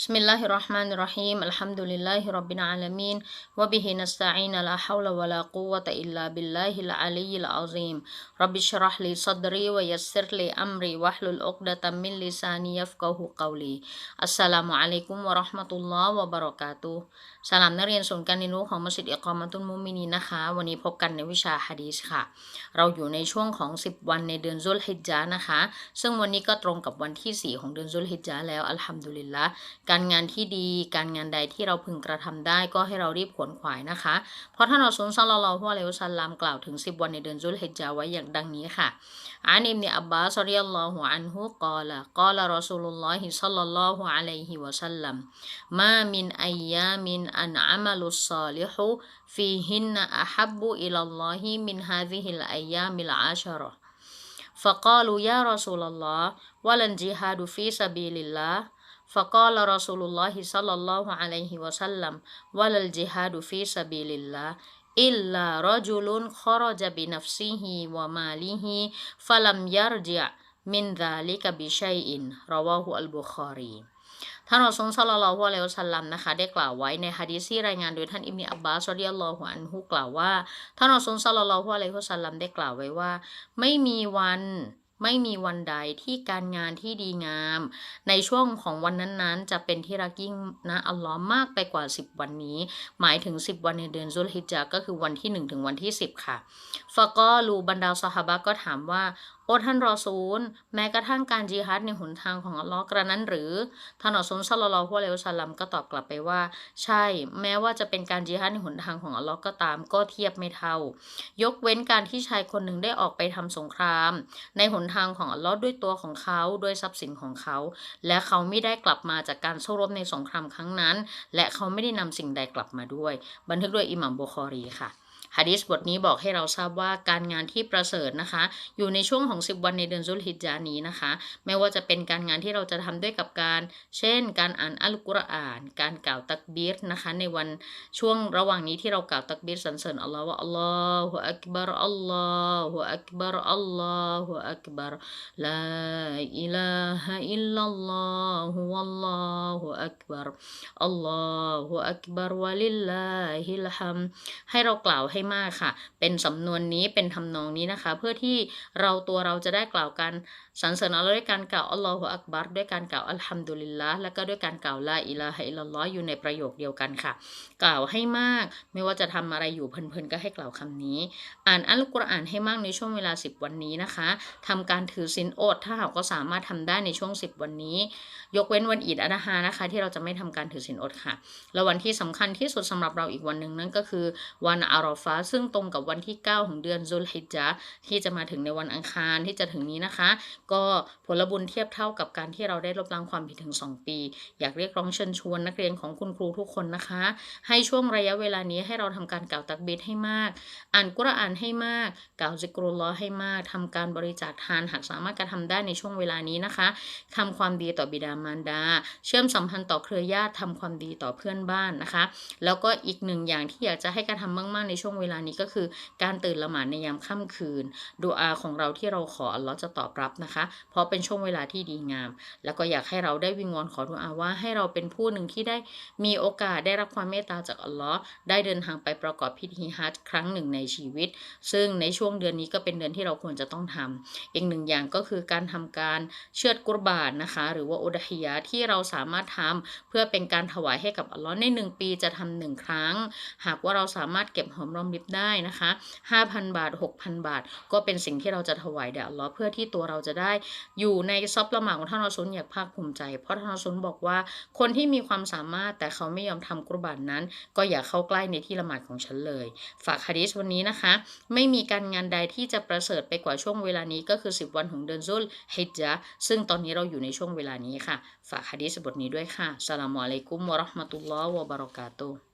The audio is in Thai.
بسم الله الرحمن الرحيم الحمد لله رب العالمين وبه نستعين لا حول ولا قوة إلا بالله العلي العظيم رب اشرح لي صدري ويسر لي أمري واحلل عقدة من لساني يفقه قولي السلام عليكم ورحمة الله وبركاته สลามนักเรียนศูนย์การเรียนรู้ของมัสยิดอิกอมัตุนมุมินีนะคะ วันนี้พบกันในวิชาฮะดีสค่ะ เราอยู่ในช่วงของ 10 วันในเดือนซุลฮิจจานะคะ ซึ่งวันนี้ก็ตรงกับวันที่ 4 ของเดือนซุลฮิจจาแล้วอัลฮัมดุลิลละการงานที่ดี การงานใดที่เราพึงกระทำได้ก็ให้เรารีบขวนขวายนะคะ เพราะท่านอัลซุลซัลลัลลอฮุอะลัยฮิวะซัลลัมกล่าวถึง 10 วันในเดือนซุลฮิจญาไว้อย่างดังนี้ค่ะอันอิบเนอับบาสรดิยัลลอฮุอันฮุกอละกอละรอซูลุลลอฮิซัลลัลลอฮุอะลัยฮิวะซัลลัมมามินอัยยามินอันอามัลุสซาลิฮุฟีฮินนะอะฮับบุอิลัลลอฮิมินฮาซิฮิลอัยยามิลอาชรอ فقالوا يا رسول الله ولا الجهاد في سبيل الله فقال رسول الله صلى الله عليه وسلم ولا الجهاد في سبيل الله إلا رجل خرج بنفسه وماله فلم يرجع من ذلك بشيء رواه البخاري ท่านรอซูลซัลลัลลอฮุอะลัยฮิวะซัลลัมนะคะได้กล่าวไว้ในฮะดีษที่รายงานโดยท่านอิบนีอับบาสรดิยัลลอฮุอันฮุกล่าวว่าท่านรอซูลซัลลัลลอฮุอะลัยฮิวะซัลลัมได้กล่าวไว้ว่า ไม่มีวัน ไม่มีวันใดที่การงานที่ดีงาม ในช่วงของวันนั้นๆ จะเป็นที่รักยิ่งนะอัลลอฮ์มากไปกว่า 10 วันนี้ หมายถึง 10 วันในเดือนซุลฮิจญาก็คือวันที่ 1 ถึงวันที่ 10 ค่ะฟะก็ลูบรรดาสหบะก็ถามว่า โอ้ท่านรอซูลแม้กระทั่งการจีฮัดในหนทางของอัลลอฮ์กระนั้นหรือท่านรอซูลซัลลัลลอฮุอะลัยฮิวะซัลลัมก็ตอบกลับไปว่า ใช่ แม้ว่าจะเป็นการจีฮัดในหนทางของอัลลอฮ์ก็ตามก็เทียบไม่เท่า ยกเว้นการที่ชายคนหนึ่งได้ออกไปทำสงคราม ในหนทางของอัลลอฮ์ด้วยตัวของเขาด้วยทรัพย์สินของเขา และเขาไม่ได้กลับมาจากการสู้รบในสงครามครั้งนั้น และเขาไม่ได้นำสิ่งใดกลับมาด้วย บันทึกโดยอิหมัมบุคอรีค่ะ ฮะดิษบทนี้บอกให้เราทราบว่าการงานที่ประเสริฐนะคะ อยู่ในช่วงของ 10 วันในเดือนซุลฮิจญานี้นะคะ ไม่ว่าจะเป็นการงานที่เราจะทำด้วยกับการ เช่น การอ่านอัลกุรอาน การกล่าวตักบีรนะคะ ในวันช่วงระหว่างนี้ที่เรากล่าวตักบีรสรรเสริญอัลลอฮ์ว่าอัลลอฮฺอักบารอัลลอฮฺอักบารอัลลอฮฺอักบารลาอิลาฮะอิลลัลลอฮฺวัลลอฮฺอักบารอัลลอฮฺอักบารวะลิลลาฮิลฮัมให้เรากล่าวให้มากค่ะ เป็นสำนวนนี้เป็นทำนองนี้นะคะ เพื่อที่เราตัวเราจะได้กล่าวกันสรรเสริญอัลลอฮ์ด้วยการกล่าวอัลลอฮฺอักบัรด้วยการกล่าวอัลฮัมดุลิลละแล้วก็ด้วยการกล่าวลาอิลาฮะอิลลอฮ์อยู่ในประโยคเดียวกันค่ะ กล่าวให้มากไม่ว่าจะทำอะไรอยู่เพลินๆก็ให้กล่าวคำนี้ อ่านอัลกุรอานให้มากในช่วงเวลา 10 วันนี้นะคะทำการถือศีลอด ถ้าหากก็สามารถทำได้ในช่วง 10 วันนี้ ยกเว้นวันอีดอัลฮานะคะ ที่เราจะไม่ทำการถือศีลอดค่ะ แล้ววันที่สำคัญที่สุดสำหรับเราอีกวันหนึ่งนั่นก็คือวันอารอฟาซึ่งตรงกับวันที่ 9 ของเดือนซุลฮิจญะที่จะมาถึงในวันอังคารที่จะถึงนี้นะคะ ก็ผลบุญเทียบเท่ากับการที่เราได้ลบล้างความผิดถึง 2 ปี อยากเรียกร้องเชิญชวนนักเรียนของคุณครูทุกคนนะคะ ให้ช่วงระยะเวลานี้ให้เราทำการกล่าวตักบิดให้มาก อ่านกุรอานให้มาก กล่าวซิกรุลลอให้มากทำการบริจาคทานหากสามารถกระทำได้ในช่วงเวลานี้นะคะทำความดีต่อบิดามารดา เชื่อมสัมพันธ์ต่อเครือญาติทำความดีต่อเพื่อนบ้านนะคะ แล้วก็อีกหนึ่งอย่างที่อยากจะให้กระทำมาก ๆ ในช่วงเวลานี้ก็คือการตื่นละหมาดในยามค่ำคืนดูอาของเราที่เราขออัลลอฮ์จะตอบรับนะคะ เพราะเป็นช่วงเวลาที่ดีงาม แล้วก็อยากให้เราได้วิงวอนขอดุอาว่าให้เราเป็นผู้หนึ่งที่ได้มีโอกาสได้รับความเมตตาจากอัลลอฮ์ได้เดินทางไปประกอบพิธีฮัจญ์ครั้งหนึ่งในชีวิต ซึ่งในช่วงเดือนนี้ก็เป็นเดือนที่เราควรจะต้องทำอีกหนึ่งอย่างก็คือการทำการเชือดกุรบานนะคะ หรือว่าอุดฮิยะที่เราสามารถทำเพื่อเป็นการถวายให้กับอัลลอฮ์ในหนึ่งปีจะทำหนึ่งครั้ง หากว่าเราสามารถเก็บหอมรอมริบได้นะคะ 5,000 บาท 6,000 บาท ก็เป็นสิ่งที่เราจะถวายแด่อัลลอฮ์เพื่อที่ตัวเราจะได้อยู่ในซอบละหมาดของท่านอัลซุนอยากภาคภูมิใจ เพราะท่านอัลซุนบอกว่าคนที่มีความสามารถแต่เขาไม่ยอมทำกุรบานนั้น ก็อย่าเข้าใกล้ในที่ละหมาดของฉันเลย ฝากฮะดีษวันนี้นะคะ ไม่มีการงานใดที่จะประเสริฐไปกว่าช่วงเวลานี้ก็คือ 10 วันของเดือนซุลฮิจญะซึ่งตอนนี้เราอยู่ในช่วงเวลานี้ค่ะ ฝากฮะดีษบทนี้ด้วยค่ะสลามอะลัยกุมวะราะห์มะตุลลอฮ์วะบะเราะกาตุฮ์